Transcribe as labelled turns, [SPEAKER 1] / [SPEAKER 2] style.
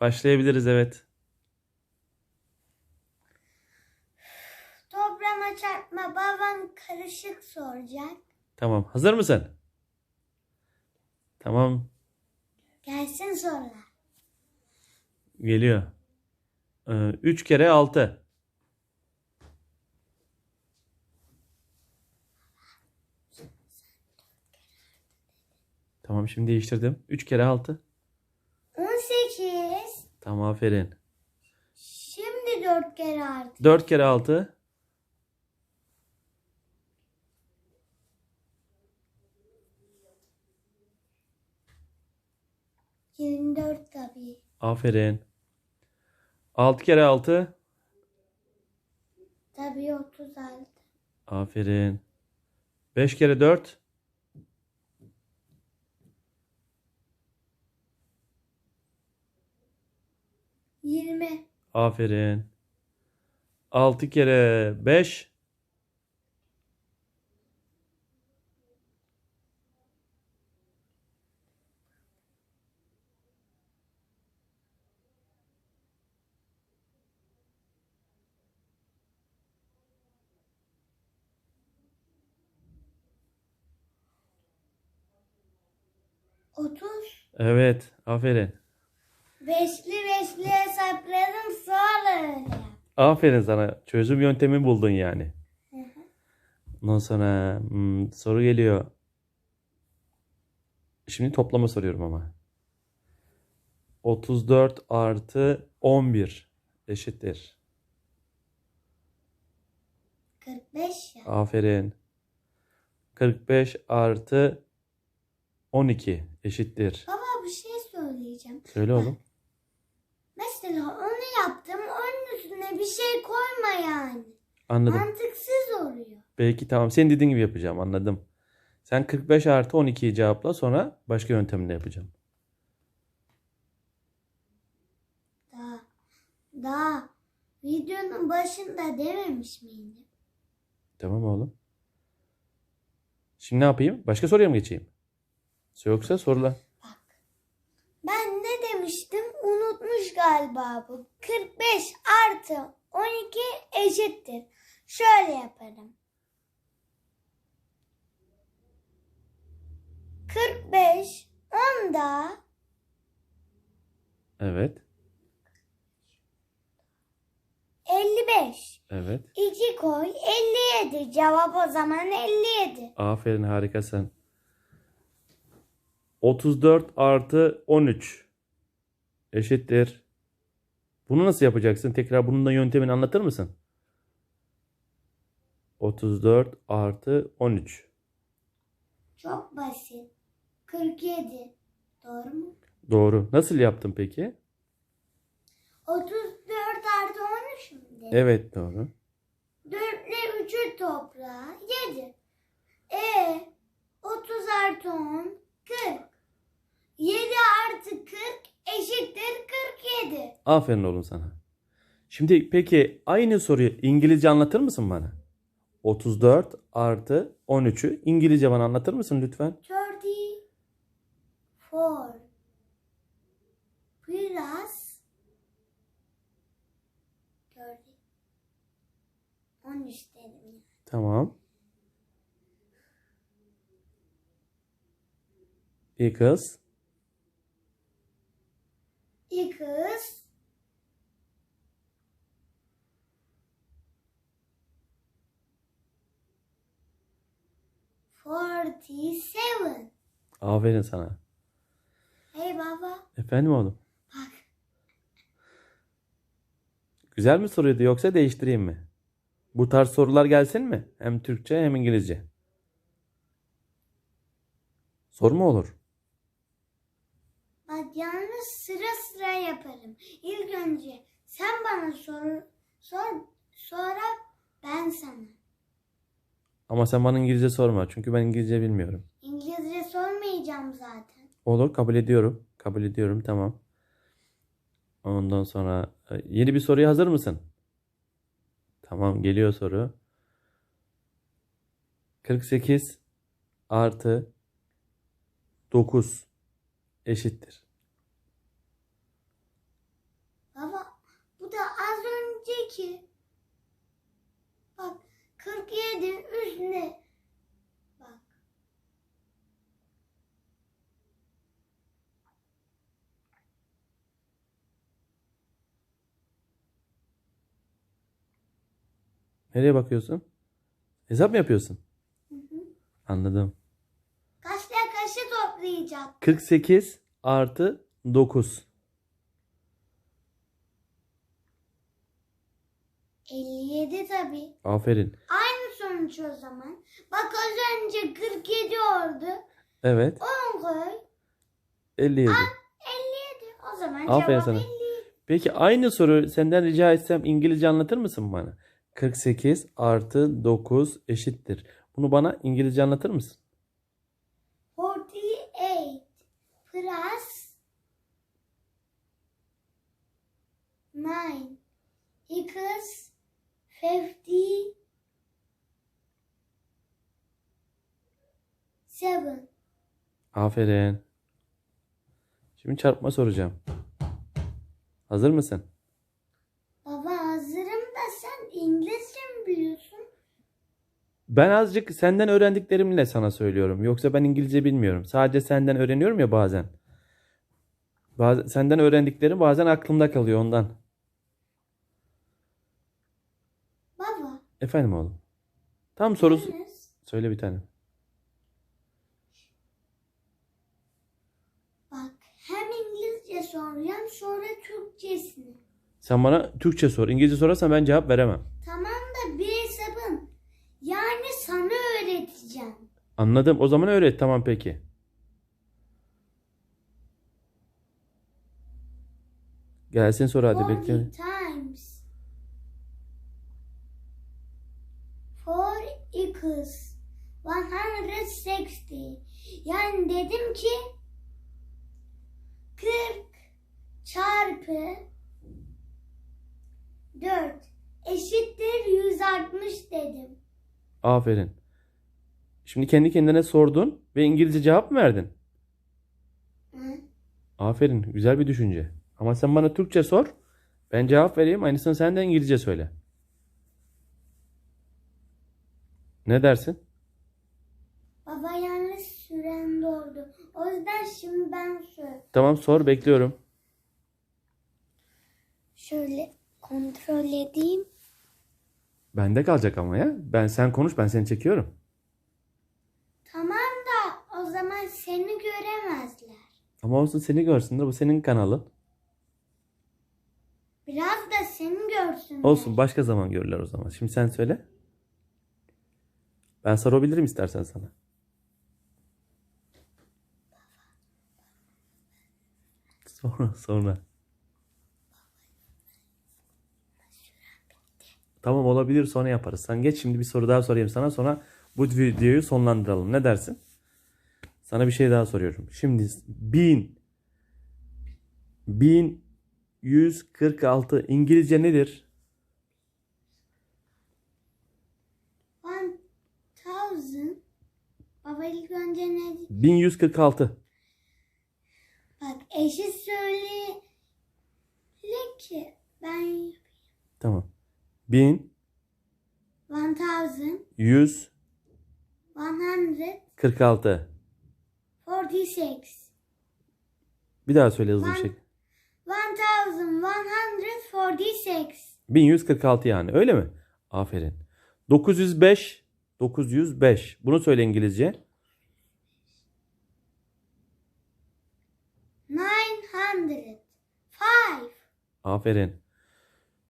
[SPEAKER 1] Başlayabiliriz evet.
[SPEAKER 2] Toprağıma çarpma babam karışık soracak.
[SPEAKER 1] Tamam. Hazır mısın? Tamam.
[SPEAKER 2] Gelsin sorular.
[SPEAKER 1] Geliyor. 3 kere 6. Tamam şimdi değiştirdim. 3 kere 6.
[SPEAKER 2] 18.
[SPEAKER 1] Tamam aferin.
[SPEAKER 2] Şimdi 4 kere artı.
[SPEAKER 1] 4 kere 6.
[SPEAKER 2] Yirmi dört tabii.
[SPEAKER 1] Aferin. 6 kere 6.
[SPEAKER 2] Tabii 36.
[SPEAKER 1] Aferin. 5 kere 4.
[SPEAKER 2] Yirmi.
[SPEAKER 1] Aferin. 6 kere 5.
[SPEAKER 2] Otuz.
[SPEAKER 1] Evet, aferin.
[SPEAKER 2] Beşli beşli hesapladım sonra öyle.
[SPEAKER 1] Aferin sana. Çözüm yöntemi buldun yani.
[SPEAKER 2] Hı hı.
[SPEAKER 1] Ondan sonra hmm, soru geliyor. Şimdi toplama soruyorum ama. 34 artı 11 eşittir.
[SPEAKER 2] Kırk beş ya.
[SPEAKER 1] Aferin. 45 artı 12 eşittir.
[SPEAKER 2] Baba bir şey söyleyeceğim.
[SPEAKER 1] Söyle oğlum.
[SPEAKER 2] Mesela onu yaptım. Onun üstüne bir şey koyma yani.
[SPEAKER 1] Anladım.
[SPEAKER 2] Mantıksız oluyor.
[SPEAKER 1] Peki tamam. Senin dediğin gibi yapacağım. Anladım. Sen 45 artı 12'yi cevapla sonra başka yöntemle yapacağım.
[SPEAKER 2] Daha, daha videonun başında dememiş miydim?
[SPEAKER 1] Tamam oğlum. Şimdi ne yapayım? Başka soruya mı geçeyim? Yoksa sorular.
[SPEAKER 2] Ben ne demiştim? Unutmuş galiba bu. 45 artı 12 eşittir. Şöyle yaparım. 45 onda
[SPEAKER 1] Evet.
[SPEAKER 2] 55.
[SPEAKER 1] Evet.
[SPEAKER 2] 2 koy 57. Cevap o zaman 57.
[SPEAKER 1] Aferin harikasın. 34 artı 13 eşittir. Bunu nasıl yapacaksın? Tekrar bunun da yöntemini anlatır mısın? 34 artı 13.
[SPEAKER 2] Çok basit. 47. Doğru mu?
[SPEAKER 1] Doğru. Nasıl yaptın peki?
[SPEAKER 2] 34 artı 13 mü?
[SPEAKER 1] Evet doğru.
[SPEAKER 2] 4 ile 3'ü toprağa 7. E 30 artı 10 40. 7 artı 40 eşittir 47.
[SPEAKER 1] Aferin oğlum sana. Şimdi peki aynı soruyu İngilizce anlatır mısın bana? 34 artı 13'ü İngilizce bana anlatır mısın lütfen?
[SPEAKER 2] 34 plus 40. 13 dedim.
[SPEAKER 1] Tamam. Equals
[SPEAKER 2] Equals Forty seven.
[SPEAKER 1] Aferin sana.
[SPEAKER 2] Hey baba
[SPEAKER 1] Efendim oğlum.
[SPEAKER 2] bak
[SPEAKER 1] Güzel mi soruydu yoksa değiştireyim mi? Bu tarz sorular gelsin mi? Hem Türkçe hem İngilizce. Soru mu olur?
[SPEAKER 2] bak yalnız sıra sıra yaparım. İlk önce sen bana sor, sor sonra ben sana.
[SPEAKER 1] Ama sen bana İngilizce sorma çünkü ben İngilizce bilmiyorum.
[SPEAKER 2] İngilizce sormayacağım zaten.
[SPEAKER 1] Olur kabul ediyorum. Kabul ediyorum tamam. Ondan sonra e, yeni bir soruya hazır mısın? Tamam geliyor soru. 48 artı 9 eşittir.
[SPEAKER 2] Baba bu da az önceki 47 üstüne. Bak.
[SPEAKER 1] Nereye bakıyorsun? Hesap mı yapıyorsun?
[SPEAKER 2] Hı hı.
[SPEAKER 1] Anladım.
[SPEAKER 2] Kaçla kaşı toplayacak?
[SPEAKER 1] 48 artı 9.
[SPEAKER 2] 57 tabii.
[SPEAKER 1] Aferin.
[SPEAKER 2] Aynı sonuç o zaman. Bak az önce 47 oldu.
[SPEAKER 1] Evet.
[SPEAKER 2] 10 koy.
[SPEAKER 1] 57.
[SPEAKER 2] 57. O zaman
[SPEAKER 1] Aferin
[SPEAKER 2] cevap
[SPEAKER 1] sana.
[SPEAKER 2] 50.
[SPEAKER 1] Peki aynı soru senden rica etsem İngilizce anlatır mısın bana? 48 artı 9 eşittir. Bunu bana İngilizce anlatır mısın?
[SPEAKER 2] 48 plus 9 equals 57.
[SPEAKER 1] Aferin. Şimdi çarpma soracağım. Hazır mısın?
[SPEAKER 2] Baba hazırım da sen İngilizce mi biliyorsun?
[SPEAKER 1] Ben azıcık senden öğrendiklerimle sana söylüyorum. Yoksa ben İngilizce bilmiyorum. Sadece senden öğreniyorum ya bazen. Bazen senden öğrendiklerim bazen aklımda kalıyor ondan.
[SPEAKER 2] Baba.
[SPEAKER 1] Efendim oğlum. Tam soru söyle bir tane.
[SPEAKER 2] Bak hem İngilizce soracağım sonra Türkçesini.
[SPEAKER 1] Sen bana Türkçe sor. İngilizce sorarsan ben cevap veremem.
[SPEAKER 2] Tamam da bir hesabın. Yani sana öğreteceğim.
[SPEAKER 1] Anladım. O zaman öğret. Tamam peki. Gelsin soru hadi
[SPEAKER 2] 40
[SPEAKER 1] bekliyorum.
[SPEAKER 2] times 4 equals 160. Yani dedim ki 40 çarpı 4 eşittir 160 dedim.
[SPEAKER 1] Aferin. Şimdi kendi kendine sordun ve İngilizce cevap mı verdin?
[SPEAKER 2] Hı?
[SPEAKER 1] Aferin. Güzel bir düşünce. Ama sen bana Türkçe sor. Ben cevap vereyim. Aynısını sen de İngilizce söyle. Ne dersin?
[SPEAKER 2] Baba yanlış süren doğdu. O yüzden şimdi ben sor.
[SPEAKER 1] Tamam sor. Bekliyorum.
[SPEAKER 2] Şöyle kontrol edeyim.
[SPEAKER 1] Bende kalacak ama ya. Ben sen konuş. Ben seni çekiyorum.
[SPEAKER 2] Tamam da o zaman seni göremezler.
[SPEAKER 1] Ama olsun seni görsünler. Bu senin kanalın.
[SPEAKER 2] Biraz da seni görsünler.
[SPEAKER 1] Olsun başka zaman görürler o zaman. Şimdi sen söyle. Ben sorabilirim istersen sana. Sonra sonra. Tamam olabilir sonra yaparız. Sen geç şimdi bir soru daha sorayım sana sonra bu videoyu sonlandıralım. Ne dersin? Sana bir şey daha soruyorum. Şimdi 1000 1146 İngilizce nedir?
[SPEAKER 2] One thousand. Baba ilk önce ne?
[SPEAKER 1] 1146.
[SPEAKER 2] Bak eşit söyle ki ben
[SPEAKER 1] Tamam. 1000
[SPEAKER 2] one thousand
[SPEAKER 1] 146.
[SPEAKER 2] one hundred forty six.
[SPEAKER 1] Bir daha söyle hızlı bir
[SPEAKER 2] Ben-
[SPEAKER 1] şey.
[SPEAKER 2] One thousand one hundred forty six.
[SPEAKER 1] 1146 yani öyle mi? Aferin. 905 905. Bunu söyle İngilizce.
[SPEAKER 2] Nine hundred five.
[SPEAKER 1] Aferin.